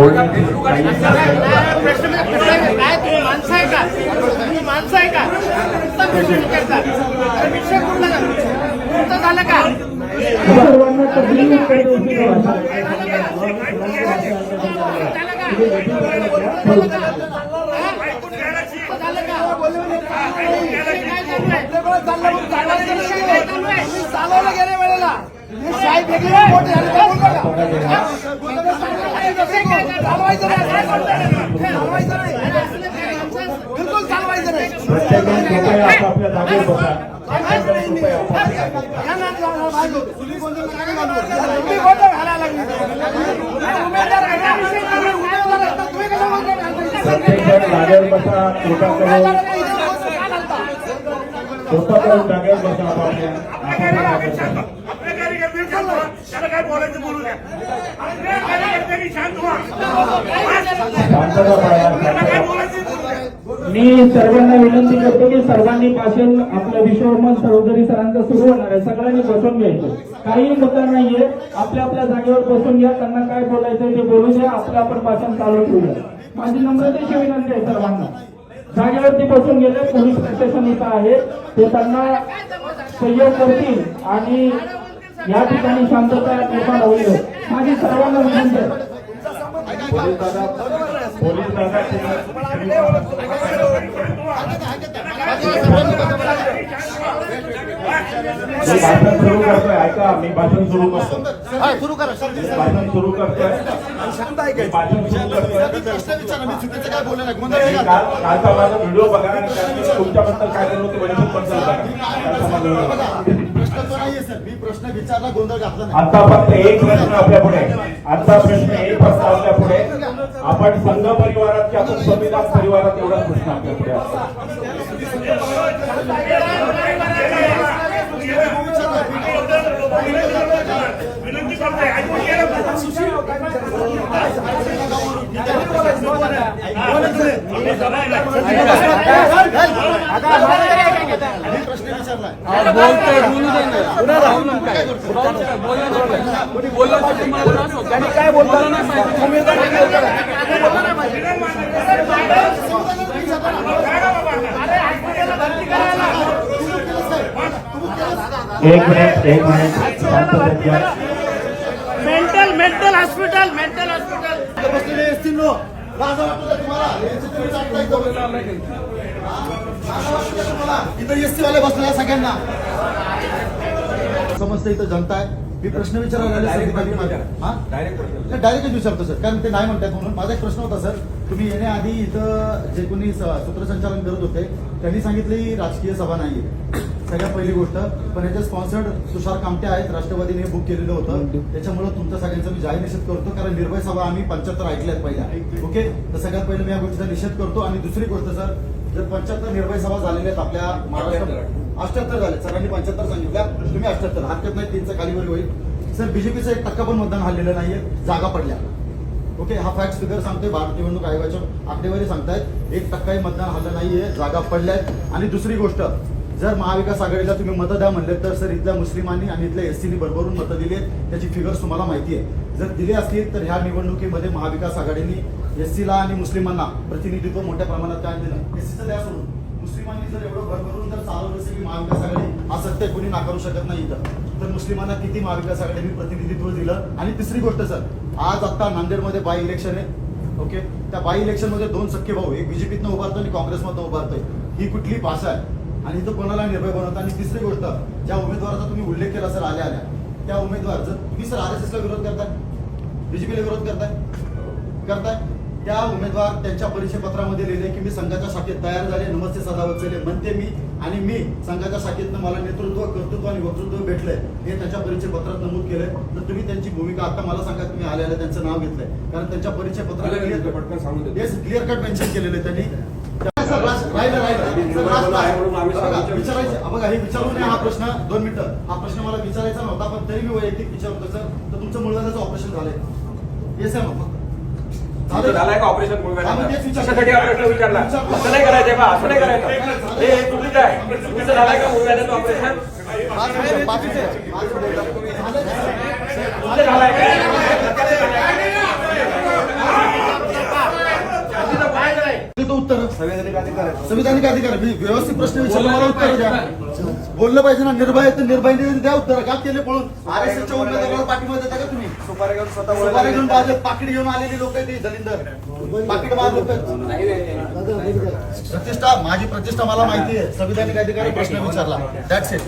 बोलण्याची काही प्रश्न प्रश्न काय तुम्ही माणसं आहे का तुम्ही माणसं आहे का नुसता प्रश्न विचारता अरे विषय कुठला तुमचं झालं? का सर्वांना तकलीफ? चालवलं गेल्या वेळेला साहेब वेगळे रिपोर्ट झाले का बोल बघा. चालवायचं नाही चालवायचं नाही बिलकुल नाही. घालायला लागले? प्रत्येक जागेवर बसा कृपा करून? कृपा जागेवर बसा आपापल्या आपापल्या जागेवर बसा. आपल्या कार्यकर्त्यांनी शांत काय बोलायचं बोलू द्या. शांत काय बोलायचं मी सर्वांना विनंती करतो की सर्वांनी भाषण आपलं विश्वमान चौधरी सरांचं सुरू होणार आहे. सगळ्यांनी बसून घ्यायचं. काही मुद्दा नाहीये. आपल्या आपल्या जागेवर बसून घ्या. त्यांना काय बोलायचं ते बोलू द्या. आपलं आपण भाषण चालू ठेवूया. माझी नम्रतेची विनंती आहे सर्वांना. जागेवरती बसून गेले. पोलीस प्रशासन इथं आहे. ते त्यांना सहयोग करतील आणि या ठिकाणी शांतता निर्माण होईल माझी सर्वांना विनंती आहे. पोलीस दादा पोलीस दादा मी भाषण सुरू करतोय ऐका मी भाषण सुरू करतोय. हा, सुरू करा भाषण सुरू करतोय. शांत. भाषण सुरू काय कालचा माझा व्हिडिओ बघा आणि त्यात तुमच्याबद्दल काय बोललो ते वैशिष्ट्यबद्दल बघा. आता फक्त एक प्रश्न आपल्या पुढे आता प्रश्न एक प्रश्न आपल्या पुढे आपण संघ परिवारात की आपण संविधान परिवारात एवढा प्रश्न आपल्या पुढे आहे. विनंती एक मिनिट एक minute. Mental mental hospital mental hospital. बसलेले असतील तुम्हाला? इथं वाले आहे सगळ्यांना. समजतं इथं जनता आहे. मी प्रश्न विचारायला डायरेक्टच विचारतो सर कारण ते नाही म्हणतात म्हणून. माझा एक प्रश्न होता सर तुम्ही येण्याआधी इथं जे कोणी सूत्रसंचालन करत होते त्यांनी सांगितले ही राजकीय सभा नाहीये. सगळ्यात पहिली गोष्ट पण याचे स्पॉन्सर्ड तुषार कामटे आहेत राष्ट्रवादीने बुक केलेलं होतं. त्याच्यामुळे तुमच्या सगळ्यांचा मी जाहीर निषेध करतो कारण निर्भय सभा आम्ही पंच्याहत्तर ऐकल्यात पहिल्या. ओके? तर सगळ्यात पहिले मी या गोष्टीचा निषेध करतो. आणि दुसरी गोष्ट सर जर पंच्याहत्तर निर्भय सभा झालेल्या आहेत आपल्या महाराष्ट्रात. अठ्याहत्तर. झाले. सरांनी पंच्याहत्तर सांगितल्या. तुम्ही अठ्याहत्तर. हरकत नाही तीनचं खालीवर होईल. सर बीजेपीचं एक टक्का पण मतदान हल्लेलं नाहीये. जागा पडल्या. ओके हा फॅक्ट फिगर सांगतोय. भारत निवडणूक आयोगाच्या आकडेवारी सांगतायत. एक टक्काही मतदान हल्लं नाहीये. जागा पडल्यात. आणि दुसरी गोष्ट जर महाविकास आघाडीला तुम्ही मतं द्या म्हणले तर सर इथल्या मुस्लिमांनी आणि इथल्या एससीनी भरभरून मतं दिली आहेत त्याची फिगर्स तुम्हाला माहिती आहे जर दिली असतील तर ह्या निवडणुकीमध्ये महाविकास आघाडीने एस सीला आणि मुस्लिमांना प्रतिनिधित्व मोठ्या प्रमाणात काय दिलं एस सीचं द्या सोडून. मुस्लिमांनी जर एवढं भरभरून जर चालवलं असेल की महाविकास आघाडी हा सत्य कोणी नाकारू शकत नाही इथं. तर मुस्लिमांना किती महाविकास आघाडीने प्रतिनिधित्व दिलं? आणि तिसरी गोष्ट सर आज आता नांदेडमध्ये बाय इलेक्शन आहे. ओके? त्या बाय इलेक्शनमध्ये दोन सख्खे भाऊ एक बीजेपीतनं उभारतो आणि काँग्रेसमधनं उभारतोय. ही कुठली भाषा आहे? आणि इथं कोणाला निर्भय बनवतो? आणि तिसरी गोष्ट ज्या उमेदवाराचा तुम्ही उल्लेख केला सर आल्या आल्या त्या उमेदवार जर तुम्ही सर आर एस एसला विरोध करताय? बीजेपीला विरोध करताय? करताय? त्या उमेदवार त्यांच्या परिचय पत्रामध्ये लिहिले की मी संघाच्या शाखेत तयार झाले नमस्ते सदावत झाले म्हणते मी आणि मी संघाच्या शाखेतनं मला नेतृत्व कर्तृत्व आणि वक्तृत्व भेटलंय. हे त्यांच्या परिचय पत्रात नमूद केलंय. तर तुम्ही त्यांची भूमिका आता मला सांगा तुम्ही आले आले त्यांचं नाव घेतलंय. कारण त्यांच्या परिचय पत्रात येस क्लिअर कट मेन्शन केलेलं आहे त्यांनी. राहिलं राहिलं. विचारायचं. बघा हे विचारू नये हा प्रश्न. दोन मिनिटं. हा प्रश्न मला विचारायचा नव्हता पण तरी मी वैयक्तिक विचारतो सर. तर तुमचं मुलगाचं ऑपरेशन झालंय. येस आहे मग झालाय का ऑपरेशन कशासाठी ऑपरेशन विचारला? असं नाही करायचंय बा असं नाही करायचं. हे का मूळव्याधाचं ऑपरेशन का? उत्तर संविधानिक अधिकार संविधानिक अधिकार मी व्यवस्थित प्रश्न विचारला मला उत्तर द्या. बोललं पाहिजे ना निर्भय तर निर्भय द्या उत्तर. का केले पळून? आर एस एसच्या उमेदवाराला पाठिंबा देता का तुम्ही? सुपारी घेऊन सुपारी घेऊन बाजू पाकिट घेऊन आलेली लोक आहेत ती दलिंदर पाकिट मार लोक प्रतिष्ठा माझी प्रतिष्ठा मला माहिती आहे. संविधानिक अधिकारी प्रश्न विचारला. That's it